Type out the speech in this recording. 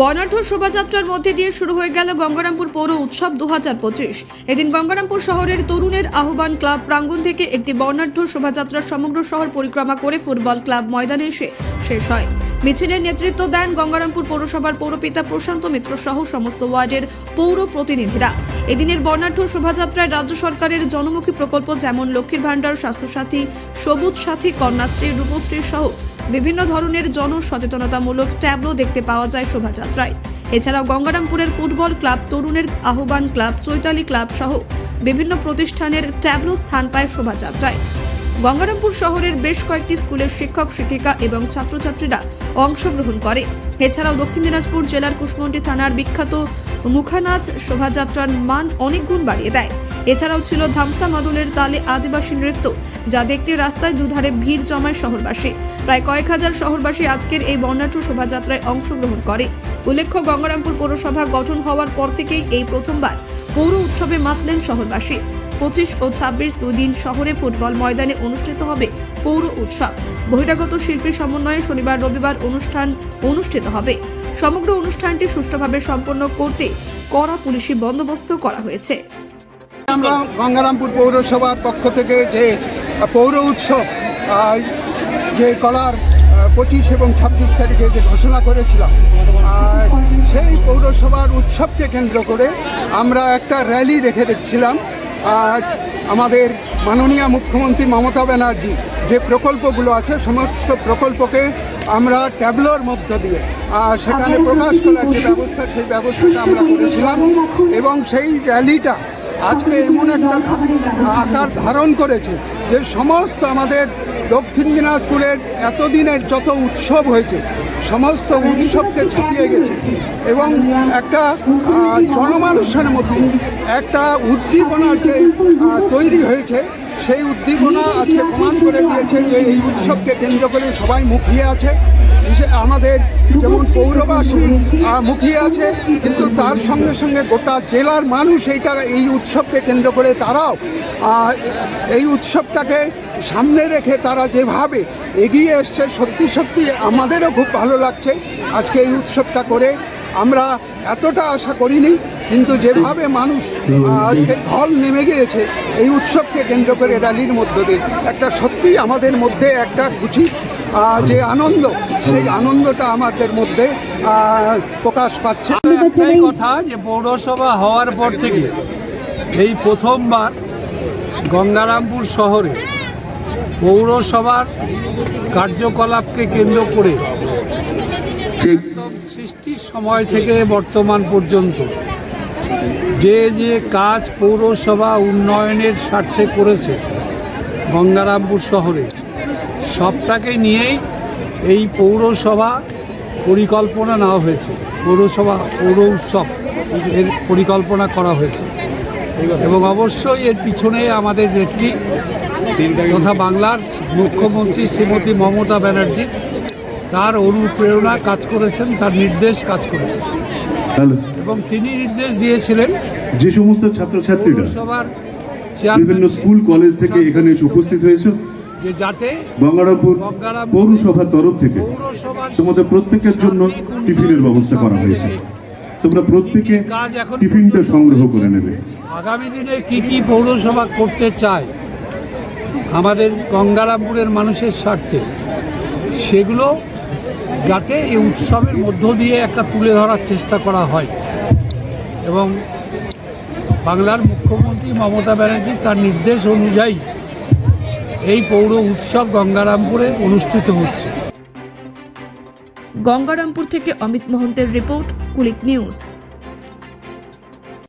বর্ণাঢ্য শোভাযাত্রার মধ্যে দিয়ে শুরু হয়ে গেল গঙ্গারামপুর পৌর উৎসব দুহাজার পঁচিশ। এদিন গঙ্গারামপুর শহরের তরুণের আহ্বান ক্লাব প্রাঙ্গণ থেকে একটি বর্ণাঢ্য শোভাযাত্রা সমগ্র শহর পরিক্রমা করে ফুটবল ক্লাব ময়দানে এসে শেষ হয়। মিছিলের নেতৃত্ব দেন গঙ্গারামপুর পৌরসভার পৌরপিতা প্রশান্ত মিত্র সহ সমস্ত ওয়ার্ডের পৌর প্রতিনিধিরা। এদিনের বর্ণাঢ্য শোভাযাত্রায় রাজ্য সরকারের জনমুখী প্রকল্প যেমন লক্ষ্মীর ভাণ্ডার, স্বাস্থ্যসাথী, সবুজ সাথী, কন্যাশ্রী, রূপশ্রী সহ বিভিন্ন ধরনের জনসচেতনতামূলক ট্যাবলো দেখতে পাওয়া যায় শোভাযাত্রায়। এছাড়াও গঙ্গারামপুরের ফুটবল ক্লাব, তরুণের আহ্বান ক্লাব, চৈতালি ক্লাব সহ বিভিন্ন প্রতিষ্ঠানের ট্যাবলো স্থান পায় শোভাযাত্রায়। গঙ্গারামপুর শহরের বেশ কয়েকটি স্কুলের শিক্ষক, শিক্ষিকা এবং ছাত্রছাত্রীরা অংশগ্রহণ করে। এছাড়াও দক্ষিণ দিনাজপুর জেলার কুশমন্ডি থানার বিখ্যাত মুখানাচ শোভাযাত্রার মান অনেক গুণ বাড়িয়ে দেয়। এছাড়াও ছিল ধামসা মাদলের তালে আদিবাসী নৃত্য, যা দেখতে রাস্তায় দুধারে ভিড় জমায় শহরবাসী। প্রায় কয়েক হাজার শহরবাসী আজকের এই বর্ণাঢ্য শোভাযাত্রায় অংশগ্রহণ করে। উল্লেখ্য, গঙ্গারামপুর পৌরসভা গঠন হওয়ার পর থেকেই এই প্রথমবার পৌর উৎসবে মাতলেন শহরবাসী। পঁচিশ ও ছাব্বিশ দুই দিন শহরে ফুটবল ময়দানে অনুষ্ঠিত হবে পৌর উৎসব। বহিরাগত শিল্পী সমন্বয়ে শনিবার রবিবার অনুষ্ঠান অনুষ্ঠিত হবে। সমগ্র অনুষ্ঠানটি সুষ্ঠুভাবে সম্পন্ন করতে কড়া পুলিশি বন্দোবস্ত করা হয়েছে। আমরা গঙ্গারামপুর পৌরসভার পক্ষ থেকে যে পৌর উৎসব যে করার পঁচিশ এবং ছাব্বিশ তারিখে যে ঘোষণা করেছিলাম আর সেই পৌরসভার উৎসবকে কেন্দ্র করে আমরা একটা র্যালি রেখে রেখেছিলাম। আর আমাদের মাননীয় মুখ্যমন্ত্রী মমতা ব্যানার্জি যে প্রকল্পগুলো আছে সমস্ত প্রকল্পকে আমরা ট্যাবলোর মধ্য দিয়ে আর সেখানে প্রকাশ করার যে ব্যবস্থা সেই ব্যবস্থাটা আমরা করেছিলাম এবং সেই র্যালিটা আজকে এমন একটা আকার ধারণ করেছে যে সমস্ত আমাদের দক্ষিণ দিনাজপুরের এতদিনের যত উৎসব হয়েছে, সমস্ত উৎসবকে ছাপিয়ে গেছে এবং একটা জনমানুষের মধ্যে একটা উদ্দীপনার যে তৈরি হয়েছে সেই উদ্দীপনা আজকে প্রমাণ করে দিয়েছে যে এই উৎসবকে কেন্দ্র করে সবাই মুখিয়ে আছে। আমাদের যেমন পৌরবাসী মুখিয়ে আছে, কিন্তু তার সঙ্গে সঙ্গে গোটা জেলার মানুষ এইটা, এই উৎসবকে কেন্দ্র করে তারাও এই উৎসবটাকে সামনে রেখে তারা যেভাবে এগিয়ে এসছে, সত্যি সত্যি আমাদেরও খুব ভালো লাগছে আজকে এই উৎসবটা করে। আমরা এতটা আশা করিনি কিন্তু যেভাবে মানুষ আজকে ঢল নেমে গিয়েছে এই উৎসবকে কেন্দ্র করে র্যালির মধ্য দিয়ে একটা সত্যি আমাদের মধ্যে একটা খুশি যে আনন্দ সেই আনন্দটা আমাদের মধ্যে প্রকাশ পাচ্ছে। একটাই কথা যে পৌরসভা হওয়ার পর থেকে এই প্রথমবার গঙ্গারামপুর শহরে পৌরসভার কার্যকলাপকে কেন্দ্র করে একদম সৃষ্টির সময় থেকে বর্তমান পর্যন্ত যে যে কাজ পৌরসভা উন্নয়নের স্বার্থে করেছে গঙ্গারামপুর শহরে, সবটাকে নিয়েই এই পৌরসভা পরিকল্পনা নেওয়া হয়েছে। পৌরসভা, পৌর উৎসব এর পরিকল্পনা করা হয়েছে। এবং অবশ্যই এর পিছনে আমাদের নেত্রী তথা বাংলার মুখ্যমন্ত্রী শ্রীমতী মমতা ব্যানার্জি, তার অনুপ্রেরণা কাজ করেছেন, তার নির্দেশ কাজ করেছেন। এবং তিনি নির্দেশ দিয়েছিলেন যে সমস্ত ছাত্রছাত্রীরা পৌরসভার বিভিন্ন স্কুল কলেজ থেকে এখানে এসে উপস্থিত হয়েছে। যে যাতে গঙ্গারামপুর পৌরসভার তরফ থেকে তোমাদের প্রত্যেকের জন্য টিফিনের ব্যবস্থা করা হয়েছে। তোমরা প্রত্যেকে টিফিনটা সংগ্রহ করে নেবে। আগামী দিনে কি কি পৌরসভা করতে চায়? আমাদের গঙ্গারামপুরের মানুষের স্বার্থে সেগুলো যাতে এই উৎসবের মধ্য দিয়ে একটা তুলে ধরার চেষ্টা করা হয়। এবং বাংলার মুখ্যমন্ত্রী মমতা ব্যানার্জি তার নির্দেশ অনুযায়ী এই পৌর উৎসব গঙ্গারামপুরে অনুষ্ঠিত হচ্ছে। গঙ্গারামপুর থেকে অমিত মহন্তের রিপোর্ট কুলিক নিউজ।